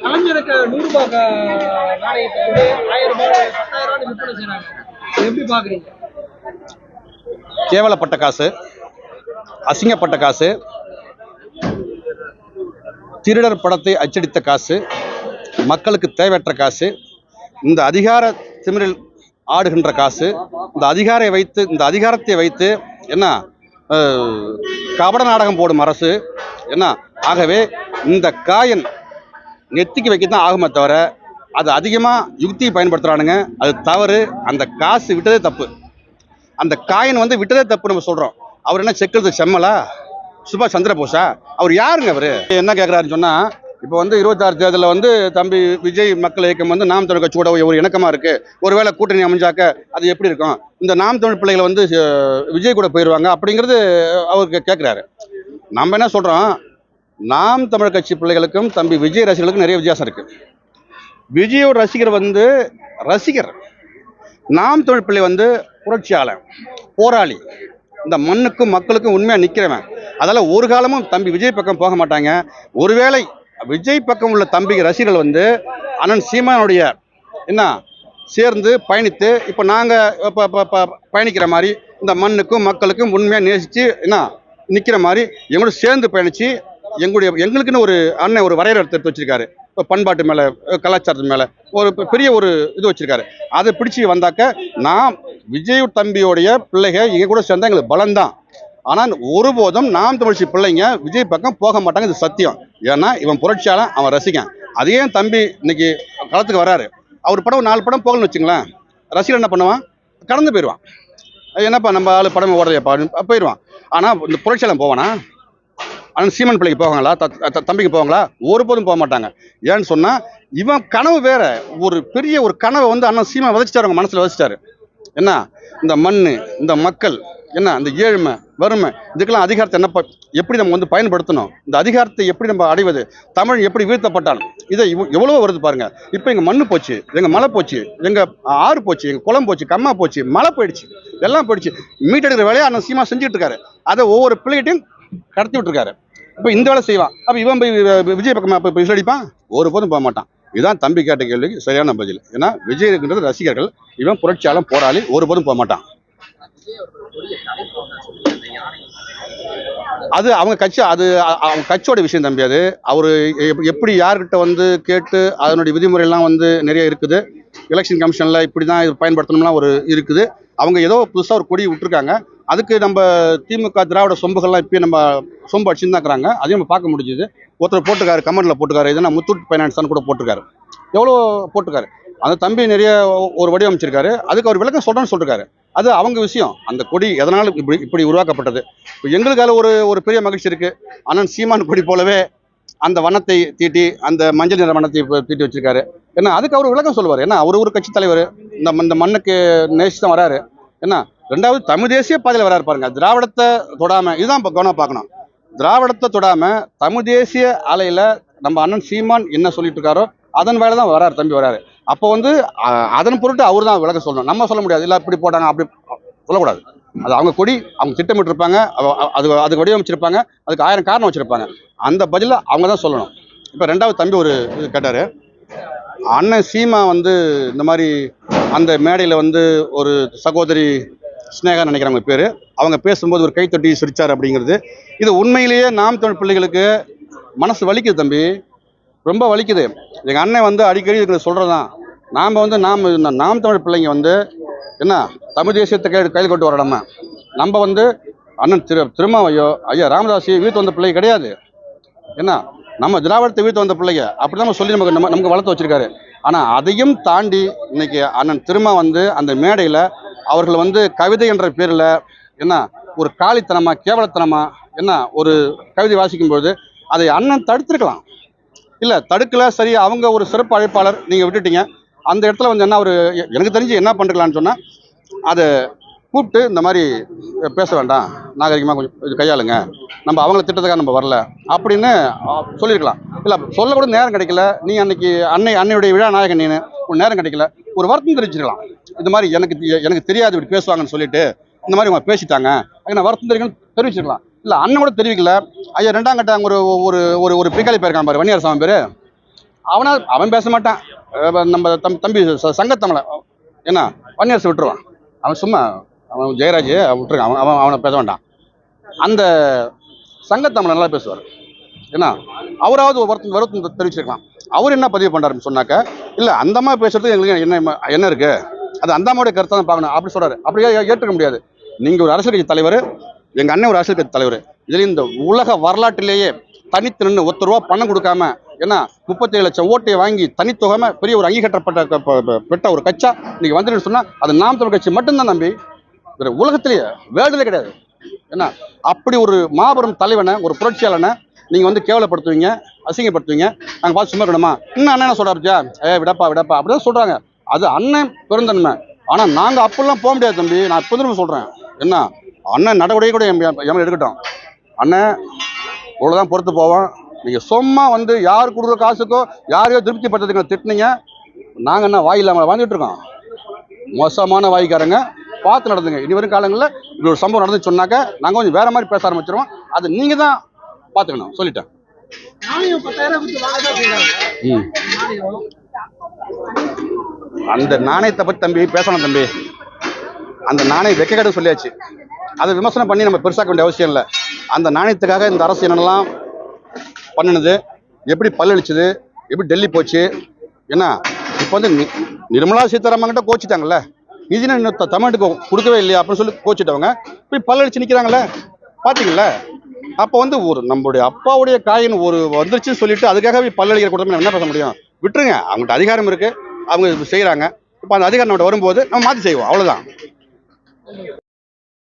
கலைஞருக்கு நூறு ரூபாய் நாணயத்தை வந்து ஆயிரம் ரூபாய் பத்தாயிரம் ரூபாய் விற்பனை செய்யறாங்க எப்படி பாக்குறீங்க? கேவலப்பட்ட காசு அசிங்கப்பட்ட காசு திருடர் படத்தை அச்சடித்த காசு மக்களுக்கு தேவையற்ற காசு இந்த அதிகார திமிரில் ஆடுகின்ற காசு இந்த அதிகாரை வைத்து இந்த அதிகாரத்தை வைத்து என்ன கபட நாடகம் போடும் அரசு என்ன ஆகவே இந்த காயன் நெத்திக்கு வைக்க தான் ஆகுமே தவிர அது அதிகமாக யுக்தியை பயன்படுத்துகிறானுங்க அது தவறு. அந்த காசு விட்டதே தப்பு. அந்த காயின் வந்து விட்டதே தப்பு நம்ம சொல்கிறோம் அவர் என்ன செக்கிறது செம்மலா? சுபாஷ் சந்திரபோஸா? அவர் யாருங்க அவர்? என்ன கேட்குறாருன்னு சொன்னால் இப்போ வந்து இருபத்தாறு தேர்தலில் வந்து தம்பி விஜய் மக்கள் இயக்கம் வந்து நாம் தமிழ் கட்சியோட ஒரு இணக்கமாக இருக்குது ஒருவேளை கூட்டணி அமைஞ்சாக்க அது எப்படி இருக்கும்? இந்த நாம் தமிழ் பிள்ளைகளை வந்து விஜய் கூட போயிடுவாங்க அப்படிங்கிறது அவருக்கு கேட்குறாரு நம்ம என்ன சொல்கிறோம் நாம் தமிழ் கட்சி பிள்ளைகளுக்கும் தம்பி விஜய் ரசிகர்களுக்கும் நிறைய வித்தியாசம் இருக்குது விஜயோட ரசிகர் வந்து ரசிகர். நாம் தமிழ் பிள்ளை வந்து புரட்சியாளன் போராளி. இந்த மண்ணுக்கும் மக்களுக்கும் உண்மையாக நிற்கிறவன் அதெல்லாம் ஒரு காலமும் தம்பி விஜய் பக்கம் போக மாட்டாங்க. ஒருவேளை விஜய் பக்கம் உள்ள தம்பி ரசிகர்கள் வந்து அண்ணன் சீமானுடைய என்ன சேர்ந்து பயணித்து இப்போ நாங்கள் இப்போ இப்போ பயணிக்கிற மாதிரி இந்த மண்ணுக்கும் மக்களுக்கும் உண்மையாக நேசித்து என்ன நிற்கிற மாதிரி எங்களோட சேர்ந்து பயணித்து எங்களுடைய எங்களுக்குன்னு ஒரு அண்ணன் ஒரு வரையறை எடுத்து வச்சிருக்காரு. இப்போ பண்பாட்டு மேலே கலாச்சாரத்து மேலே ஒரு பெரிய ஒரு இது வச்சிருக்காரு. அதை பிடிச்சி வந்தாக்க நான் விஜய் தம்பியோடைய பிள்ளைகள் எங்கள் கூட சேர்ந்தா எங்களுக்கு பலம்தான். ஆனால் ஒருபோதும் நாம் தமிழ்ச்சி பிள்ளைங்க விஜய் பக்கம் போக மாட்டாங்க இது சத்தியம். ஏன்னா இவன் புரட்சியாளன் அவன் ரசிகன். அதே தம்பி இன்னைக்கு களத்துக்கு வராரு. அவர் படம் நாலு படம் போகலன்னு வச்சுங்களேன். ரசிகர் என்ன பண்ணுவான்? கடந்து போயிடுவான். என்னப்பா நம்ம ஆள் படம் ஓடுறையப்பா போயிடுவான். ஆனால் இந்த புரட்சியாளன் போவானா? ஆனால் சீமன் பிள்ளைக்கு போவாங்களா? த- தம்பிக்கு போவாங்களா? ஒருபோதும் போக மாட்டாங்க. ஏன்னு சொன்னால் இவன் கனவு வேற. ஒரு பெரிய ஒரு கனவை வந்து அண்ணன் சீமா விதைச்சிட்டாரு அவங்க மனசில் விதைச்சிட்டாரு. என்ன? இந்த மண் இந்த மக்கள் என்ன? இந்த ஏழ்மை வறுமை இதுக்கெல்லாம் அதிகாரத்தை என்ன ப- எப்படி நம்ம வந்து பயன்படுத்தணும்? இந்த அதிகாரத்தை எப்படி நம்ம அடைவது? தமிழ் எப்படி வீழ்த்தப்பட்டாலும் இதை இவ்- எவ்வளவோ வருது பாருங்க. இப்போ எங்கள் மண் போச்சு எங்கள் மலை போச்சு எங்கள் ஆறு போச்சு எங்கள் குளம் போச்சு கம்மா போச்சு மழை போயிடுச்சு எல்லாம் போயிடுச்சு. மீட்டெடுக்கிற வேலையை அண்ணன் சீமா செஞ்சுட்டு இருக்காரு. அதை ஒவ்வொரு பிள்ளைகிட்டையும் கடத்தி விட்டுருக்காரு இப்போ இந்த வேலை செய்வான் அப்போ இவன் போய் விஜய் பக்கமா இப்போ விசில் ஒரு போதும் போக மாட்டான். இதுதான் தம்பி கேட்ட கேள்விக்கு சரியான பதில். ஏன்னா விஜய் இருக்கின்றது ரசிகர்கள். இவன் புரட்சியாளன் போராளி ஒருபோதும் போக மாட்டான். அது அவங்க கட்சி அது அவங்க கட்சியோட விஷயம் தம்பி அது. அவர் எப்படி யார்கிட்ட வந்து கேட்டு அதனுடைய விதிமுறையெல்லாம் வந்து நிறைய இருக்குது. எலெக்ஷன் கமிஷனில் இப்படி தான் இது பயன்படுத்தணும்லாம் ஒரு இருக்குது. அவங்க ஏதோ புதுசாக ஒரு கொடி விட்டுருக்காங்க. அதுக்கு நம்ம திமுக திராவிட சொம்புகள்லாம் இப்பயும் நம்ம சொம்பு அடிச்சுன்னு இருக்கிறாங்க அதையும் நம்ம பார்க்க முடிஞ்சுது. ஒருத்தர் போட்டுக்காரு கமெண்ட்ல போட்டுக்காரு இதுனா முத்தூட் ஃபைனான்ஸ்னு கூட போட்டிருக்காரு. எவ்வளோ போட்டிருக்காரு? அந்த தம்பி நிறைய ஒரு வடிவமைச்சிருக்காரு அதுக்கு அவர் விளக்கம் சொல்கிறேன்னு சொல்லிருக்காரு. அது அவங்க விஷயம். அந்த கொடி எதனால் இப்படி இப்படி உருவாக்கப்பட்டது? இப்போ எங்களுக்கால ஒரு ஒரு பெரிய மகிழ்ச்சி இருக்குது அண்ணன் சீமான் கொடி போலவே அந்த வண்ணத்தை தீட்டி அந்த மஞ்சள் நிற வண்ணத்தை தீட்டி வச்சிருக்காரு. ஏன்னா அதுக்கு அவர் விளக்கம் சொல்லுவார். ஏன்னா அவர் ஒரு கட்சி தலைவர். இந்த இந்த மண்ணுக்கு நேசித்து தான் வராரு என்ன ரெண்டாவது தமிழ் தேசிய பாதையில் வராரு பாருங்க. திராவிடத்தை தொடாம இதுதான் இப்போ கவனம் பார்க்கணும். திராவிடத்தை தொடாம தமிழ் தேசிய அலையில நம்ம அண்ணன் சீமான் என்ன சொல்லிட்டு இருக்காரோ அதன் வேலை தான் வராரு தம்பி வராரு. அப்போ வந்து அதன் பொருட்டு அவர் தான் விளக்க சொல்லணும். நம்ம சொல்ல முடியாது. இல்லை இப்படி போட்டாங்க அப்படி சொல்லக்கூடாது. அது அவங்க கொடி அவங்க திட்டமிட்டு இருப்பாங்க அது அதுக்கு வடிவமைச்சிருப்பாங்க அதுக்கு ஆயிரம் காரணம் வச்சிருப்பாங்க. அந்த பதிலில் அவங்க தான் சொல்லணும். இப்போ ரெண்டாவது தம்பி ஒரு இது கேட்டார். அண்ணன் சீமா வந்து இந்த மாதிரி அந்த மேடையில் வந்து ஒரு சகோதரி ஸ்னேகா நினைக்கிறாங்க பேர். அவங்க பேசும்போது ஒரு கைத்தொட்டி சிரிச்சார் அப்படிங்கிறது. இது உண்மையிலேயே நாம் தமிழ் பிள்ளைகளுக்கு மனசு வலிக்குது தம்பி. ரொம்ப வலிக்குது. எங்கள் அண்ணன் வந்து அடிக்கடி இருக்கிற சொல்கிறது தான் நாம் வந்து நாம் இந்த நாம் தமிழ் பிள்ளைங்க வந்து என்ன தமிழ் தேசியத்தை கை கையில் கொண்டு வர நம்ம. வந்து அண்ணன் திரு திருமாவையோ ஐயா ராமதாசி வீட்டு வந்த பிள்ளை கிடையாது. என்ன நம்ம திராவிடத்தை வீட்டு வந்த பிள்ளைங்க. அப்படி தான் சொல்லி நமக்கு நம்ம நமக்கு வளர்த்து வச்சிருக்காரு. ஆனால் அதையும் தாண்டி இன்னைக்கு அண்ணன் திருமா வந்து அந்த மேடையில் அவர்கள் வந்து கவிதை என்ற பேரில் என்ன ஒரு காலித்தனமா கேவலத்தனமா என்ன ஒரு கவிதை வாசிக்கும்போது அதை அண்ணன் தடுத்திருக்கலாம். இல்லை தடுக்கல சரி அவங்க ஒரு சிறப்பு அழைப்பாளர் நீங்கள் விட்டுட்டீங்க. அந்த இடத்துல வந்து என்ன ஒரு எனக்கு தெரிஞ்சு என்ன பண்ணிருக்கலாம்னு சொன்னால் அதை கூப்பிட்டு இந்த மாதிரி பேச வேண்டாம். நாகரிகமாக கொஞ்சம் இது கையாளுங்க. நம்ம அவங்கள திட்டத்துக்காக நம்ம வரல அப்படின்னு சொல்லியிருக்கலாம் இல்லை சொல்ல கூட நேரம் கிடைக்கல. நீ அன்னைக்கு அன்னை அன்னையுடைய விழா நாயகன் நீனு ஒரு நேரம் கிடைக்கல. ஒரு வருத்தம் தெரிவிச்சிருக்கலாம். இது மாதிரி எனக்கு எனக்கு தெரியாது இப்படி பேசுவாங்கன்னு சொல்லிட்டு இந்த மாதிரி அவங்க பேசிட்டாங்க. நான் வருத்தம் தெரிவிக்கணும் தெரிவிச்சிருக்கலாம். இல்லை அண்ணன் கூட தெரிவிக்கல. ஐயா ரெண்டாம் கட்ட ஒரு ஒரு ஒரு ஒரு பிக்காளி பேருக்கான் பாரு வன்னியார் சாமி பேர். அவனா அவன் பேச மாட்டான். நம்ம தம் தம்பி ச- சங்கத்தமிழன் என்ன? பன்னியரசு விட்டுருவான். அவன் சும்மா அவன் ஜெயராஜ் விட்டுருக்கான் அவன் அவன் அவனை பேச வேண்டாம். அந்த சங்கத்தமிழன் நல்லா பேசுவார். என்ன? அவராவது வருத்தம் வருத்தம் தெரிவிச்சிருக்கலாம். அவர் என்ன பதிவு பண்ணுறாருன்னு சொன்னாக்க இல்லை அந்த அம்மா பேசுறதுக்கு எங்களுக்கு என்ன என்ன இருக்குது அது அந்த கருத்தை தான் பார்க்கணும். அப்படி சொல்றாரு. அப்படியே ஏற்றுக்க முடியாது. நீங்கள் ஒரு அரசியல் கட்சி தலைவர் எங்கள் அண்ணன் ஒரு அரசியல் கட்சி தலைவர். இதில் இந்த உலக வரலாற்றிலேயே தனித்து நின்று ஒத்த ரூபா பணம் கொடுக்காம ஏன்னா முப்பத்தேழு லட்சம் ஓட்டை வாங்கி தனித்தொகம பெரிய ஒரு அங்கீகரிக்கப்பட்ட பெற்ற ஒரு கட்சா நீங்கள் வந்துட்டு சொன்னால் அது நாம் தமிழ் கட்சி மட்டும்தான் நம்பி வேறு உலகத்திலேயே வேர்ல்டுல கிடையாது. என்ன அப்படி ஒரு மாபெரும் தலைவனை ஒரு புரட்சியாளனை நீங்கள் வந்து கேவலப்படுத்துவீங்க அசிங்கப்படுத்துவீங்க. நாங்கள் பார்த்து சும்மா இருக்கணுமா? இன்னும் அண்ணன் என்ன சொல்றாருச்சா ஏ விடப்பா விடப்பா அப்படிதான் சொல்றாங்க. அது அண்ணன் பிறந்தன்மை. ஆனா நாங்க அப்படிலாம் போக முடியாது தம்பி. நான் இப்போ திரும்ப சொல்றேன். என்ன? அண்ணன் நடவடிக்கை கூட எம் எம் எடுக்கட்டும். அண்ணன் இவ்வளவுதான் பொறுத்து போவோம். நீங்க சும்மா வந்து யார் கொடுக்குற காசுக்கோ யாரையோ திருப்தி படுத்துங்க திட்டுனீங்க. நாங்க என்ன வாய் இல்லாம வாழ்ந்துட்டு இருக்கோம். மோசமான வாய்க்காரங்க. பார்த்து நடந்துங்க. இனி வரும் காலங்களில் இப்படி ஒரு சம்பவம் நடந்து சொன்னாக்க நாங்கள் கொஞ்சம் வேற மாதிரி பேச ஆரம்பிச்சிருவோம். அது நீங்க தான் பார்த்துக்கணும். சொல்லிட்டேன். ம். அந்த நாணயத்தை பற்றி தம்பி பேசணும் தம்பி. அந்த நாணயம் வெக்கக்கேடு சொல்லியாச்சு. அதை விமர்சனம் பண்ணி நம்ம பெருசாக்க வேண்டிய அவசியம் இல்லை. அந்த நாணயத்துக்காக இந்த அரசு என்னென்னலாம் பண்ணுனது எப்படி பல்லளிச்சது எப்படி டெல்லி போச்சு என்ன? இப்போ வந்து நி- நிர்மலா சீதாராமன் கிட்ட கோச்சிட்டாங்கல்ல. நிதினா தமிழ்நாட்டுக்கு கொடுக்கவே இல்லையா அப்படின்னு சொல்லி கோச்சிட்டவங்க போய் பல்லடிச்சு நிற்கிறாங்களே பார்த்தீங்களா அப்போ வந்து ஒரு நம்மளுடைய அப்பாவுடைய காயின் ஒரு வந்துருச்சுன்னு சொல்லிட்டு அதுக்காகவே பல்லடிக்கிற கூட்டத்தில் என்ன பேச முடியும்? விட்டுருங்க. அவங்கள்ட்ட அதிகாரம் இருக்குது அவங்க செய்கிறாங்க இப்போ அந்த அதிகாரம் நம்மகிட்ட வரும்போது நம்ம மாற்றி செய்வோம். அவ்வளோதான்